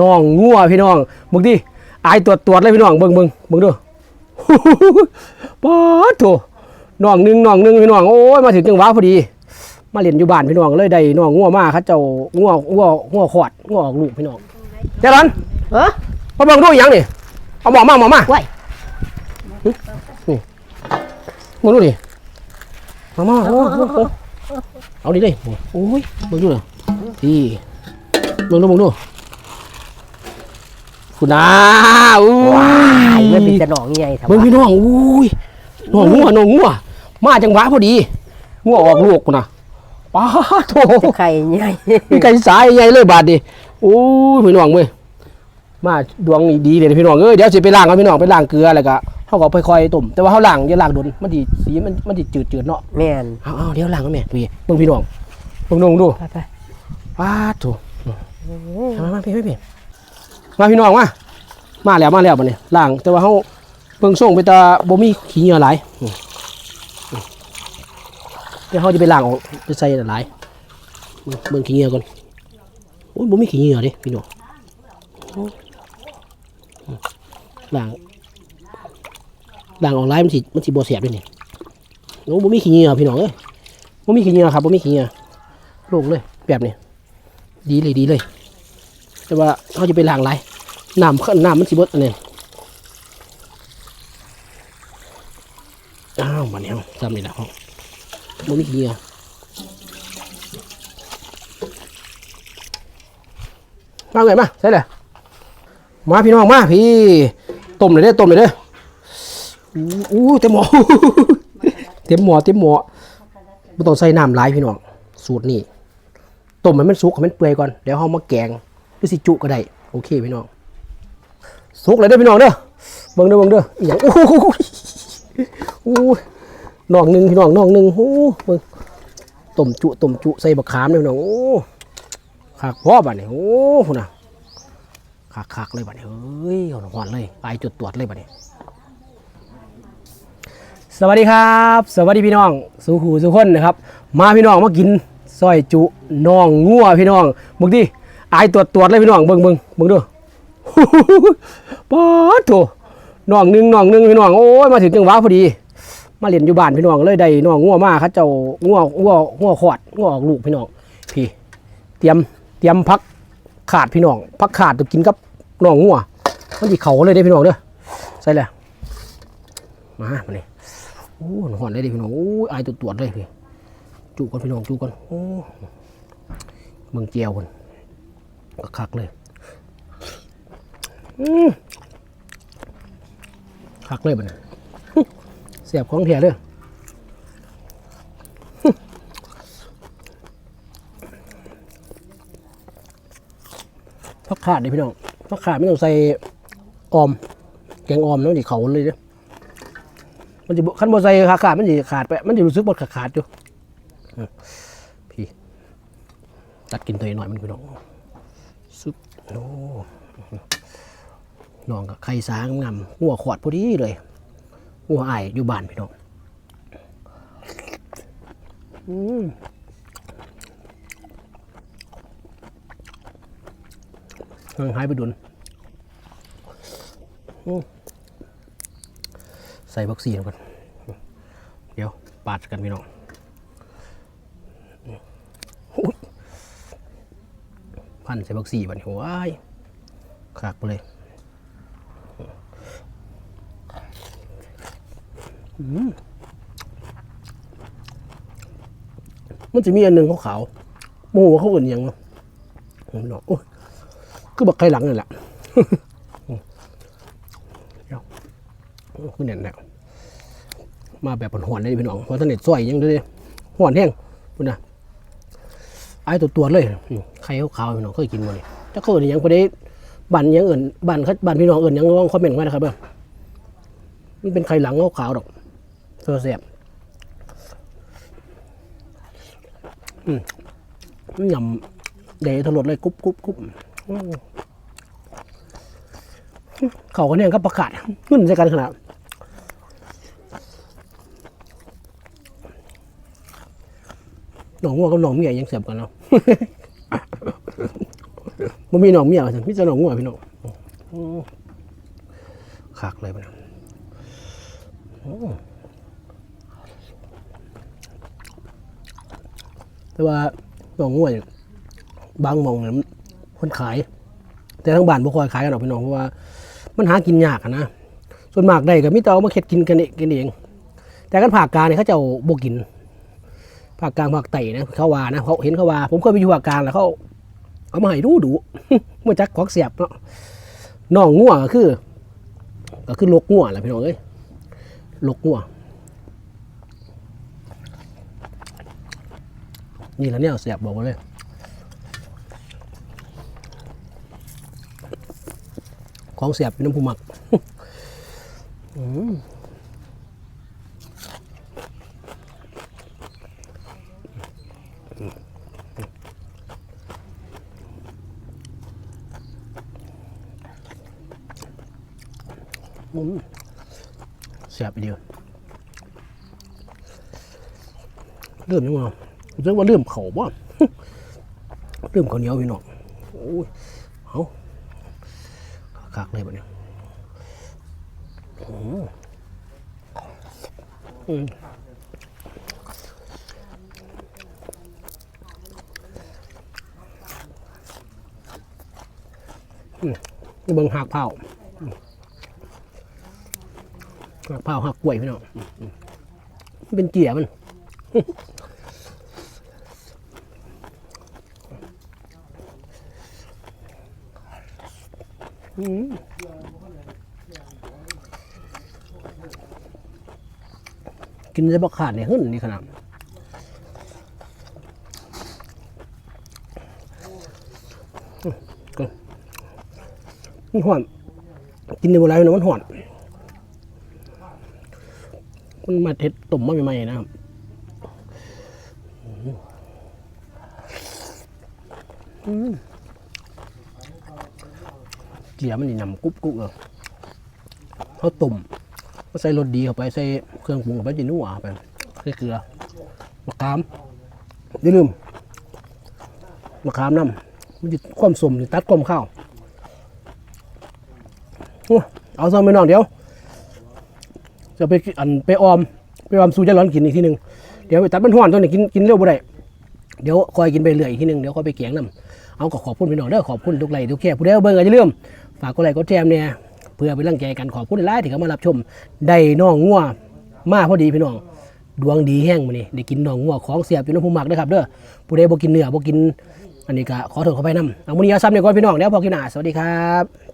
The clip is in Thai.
น้องงัวพี่น้องมึงดิอายตรวจตรวจเลยพี่น้องเบิ่งเบิ่งเบิ่งดูป๊าดโถน้องหนึงน้องหนึงพี่น้องโอ้ยมาถึงจังหวะพอดี มาเรียนอยู่บ้านพี่น้องเลยได้น้องงัวมาเขาเจ้างัวงัวงัวขอดงัวออกลูกพี่น้องเจ้าหลันเออมาเบิ่งดูอีหยังนี่เอาหมอมาหมอมาไว้มึงดูดิมามาโอ้โหโอ้โหเอาดิเลยโอ้ยมึงดูเลยพี่มึงดูมึงดู คุณนาอู้ไอ้ยเงินมีแต่หนองใหญ่ทำมึงพี่น้องอุ้ยน้องงัวน้องงัวมาจังหวะพอดีงัวออกลูกกูนะป้าโถไข่ใหญ่มีไก่สายใหญ่เลยบาดดิโอ้ยพี่น้องเว้ยมาดวงนี่ดีเลยนะพี่น้องเอ้ยเดี๋ยวสิไปล้างเอาพี่น้องไปล้างเกลือแล้วก็เขาก็ค่อยๆต้มแต่ว่าเขาล้างอย่าล้างโดนมันดีสีมันมันดีจืดๆเนาะแม่นเอาเอาเดี๋ยวล้างก็แม่พี่เบิ่งพี่น้องเบิ่งน้องดูไปไปป้าโถมามาพี่พี่พี่ มาพี่น้องมามาแล้วมาแล้วบัดนี้ล้างแต่ว่าเขาเบิ่งส่งไปตาบ่มีขี้เหงื่อหลายเดี๋ยวเขาจะไปล้างออกจะใส่หลายเบิ่งขี้เหงื่อก่อนโอ้ยบ่มีขี้เหงื่อเด้พี่น้องโอ้อืมล้างล้างออกหลายมันสิมันสิบ่แสบด้วยนี่โอ้บ่มีขี้เหงื่อพี่น้องเอ้ยบ่มีขี้เหงื่อครับบ่มีขี้เหงื่อโล่งเลยแบบนี้ดีเลยดีเลย แต่ว่าเขาจะไปล้างไร น้ำขึ้นน้ำมันสิบดอันนี้อ้าวมันเนี้ยจำนี่แหละเขาบ่มีขี้เหงื่อมาไงมาใช่เลยมาพี่น้องมาพี่ต้มเลยเด้อต้มเลยเด้ออู้หูเต็มหม้อเต็มหม้อเต็มหม้อไม่ต้องใส่น้ำหลายพี่น้องสูตรนี้ต้มให้มันสุกให้มันเปื่อยก่อนเดี๋ยวเอามาแกงหรือสิจุก็ได้โอเคพี่น้อง สุกเลยเด้พี่น้องเด้อเบิ่งเด้อเบิ่งเด้ออหย่างโอ้โหโอ้น้องหนึ่งพี่น้องน้องหนึ่งโอ้เบิ่งต้มจุต้มจุใส่บักขามเลยพี่น้องโอ้ขากพ่อบัดนี้โอ้พุ่นน่ะขากขากเลยบัดนี้เฮ้ยเอาหอนเลยไปจุดตรวจเลยบัดนี้ สวัสดีครับ สวัสดีพี่น้องสุขูสุขคนนะครับ มาพี่น้องมากินซอยจุน้องงัวพี่น้องมึงดิอายตรวจตรวจเลยพี่น้องเบิ่งเบิ่งเบิ่งดู ป๊าดโถน้องหนึ่งน้องหนึ่งพี่น้องโอ้ยมาถึงจังหวะพอดี มาเรียนอยู่บ้านพี่น้องเลยได้น้องงัวมาเขาเจ้างัวงัวงัวขอดงัวออกลูกพี่น้องพี่ เตรียมเตรียมพักขาดพี่น้องพักขาดตัวกินกับน้องงัวมันสิเขาเลยได้พี่น้องเด้อใส่เลยมามาเลยโอ้หอนได้ดิพี่น้องโอ้ยอายตัวตรวจเลยพี่จูก่อนพี่น้องจูก่อนโอ้เมืองเจียวคนก็คักเลย อืมคักเลยบัดนี้เสียบของเถียเลยพักขาดเลยพี่น้องพักขาดไม่ต้องใส่ออม แกงออมแล้วดิเขาเลยเด้อมันจะขั้นบอใส่ขาขาดมันจะขาดไป มันจะรู้สึกบดขาดขาดอยู่อืมพี่ ตัดกินตัวเองหน่อยมันพี่น้องซุปโอ้ น้องกับไข่สางงำหัวขวดพอดีเลยหัวไอยอยู่บ้านพี่น้องอืมห่างหายไปดุนใส่บักซีลงก่อนเดี๋ยวปาดกันพี่น้องพันใส่บักซีบัดนโอ้ขากไปเลย มันจะมีอันหนึ่งขาวๆโมโหเขาเอื่นยังเนาะผมเนาะโอ้ยคือบักไข่หลังนี่แหละเดี๋ยวโอ้คือแน่นแล้วมาแบบหอนเลยพี่น้องเพราะท่านเน็ตซอยยังเลยหอนแห้งพุ่นะไอ้ตัวตัวเลยอืมไข่ขาวๆพี่น้องเคยกินมาเนี่ยถ้าเคยยังพอได้บันยังเอื่นบันเขาบันพี่น้องเอื่นยังลองคอมเมนต์มานะครับเด้อมันเป็นไข่หลังขาวๆดอก เสื้อแสบอืมมันยำเดทะลดเลยกรุบกรุบกรุบเขาก็เนี่ยก็ประกาศขึ้นใส่กันขนาดหนองวัวกับหนองเมียยังเสียบกันเนาะมบ่มีหนองเมียว่าซั่นมีแต่น้องงัวพี่น้องอืมคักเลยมันอืม แต่ว่าน้องงัวเนี่ยบางมองเนี่ยคนขาย แต่ทั้งบ้านบ่ค่อยขายกันหรอกพี่น้องเพราะว่า มันหากินยากนะส่วนมากได้ก็มีแต่เอามาเค็ดกินกันเองกันเอง แต่กันภาคกลางเนี่ยเขาจ้าบ่กินภาคกลางภาคใต้นะเขาว่านะเขาเห็นเขาว่าผมเคยไปอยู่ภาคกลางแล้วเขาเอามาให้ดูดูเมื่อจักของเสียบเนาะน้องงัวก็คือ ก็คือลกงัวแหละพี่น้องเอ้ยลกงัว นี่แหละเนี่ยเสียบบอกไว้เลยของเสียบเป็นน้ำผู้หมักเสียบไปเดียวเริ่มยังไง รู้สึกว่าเริ่มเข่าบ่เริ่มข้าวเหนียวพี่น้องโอ้ยเอาคักเลยแบบนี้อืมอืมอืมนี่เบิ่งหักเผาหักเผาหักกล้วยพี่น้องเป็นเกียร์มัน กินจะบอกขาดเนี่ยหึ่นนี่ขนาดมันหอน กินในโบราณเนาะมันหอนมันมาเท็ดตุ่มมาใหม่ๆนะครับอืม เกี๊ยมันนี่นำกรุบกรุบเลยเขาตุ่มก็ใส่รสดีเข้าไปใส่เครื่องปรุงเข้าไปจีนัวเข้าไปใส่เกลือมะขามอย่าลืมมะขามน้ำมันจะความสมจะตัดความข้าวโอ้เอาซะไม่น้องเดี๋ยว จะไปอันไปออม ไปออมสูจะร้อนกินอีกทีหนึ่งเดี๋ยวไปตัดมันห่อนตอนนี้กินกินเร็วบ่ได้เดี๋ยวคอยกินไปเรื่อยอีกทีหนึ่งเดี๋ยวคอยไปเกียงน้ำ เอาก็ขอบคุณพี่น้องเด้อขอบคุณทุกไลค์ทุกแค่ผู้ใดเอาเบิ่งอย่าลืมฝากกดไลค์กดแชร์เนี่ยเพื่อเป็นร่างใจกันขอบคุณหลายที่เข้ามารับชมได้น้องงัวมาพอดีพี่น้องดวงดีแห้งมื้อนี้ได้กินน้องงัวของเสียบอยู่ในภูมิมักนะครับเด้อผู้ใดบ่กินเนื้อบ่กินอันนี้ก็ขอโทษขอไปนํเอามื้อนี้เอาซ้ำเนี่ยก่อนพี่น้องเดี๋ยวพอกินหน้าสวัสดีครับ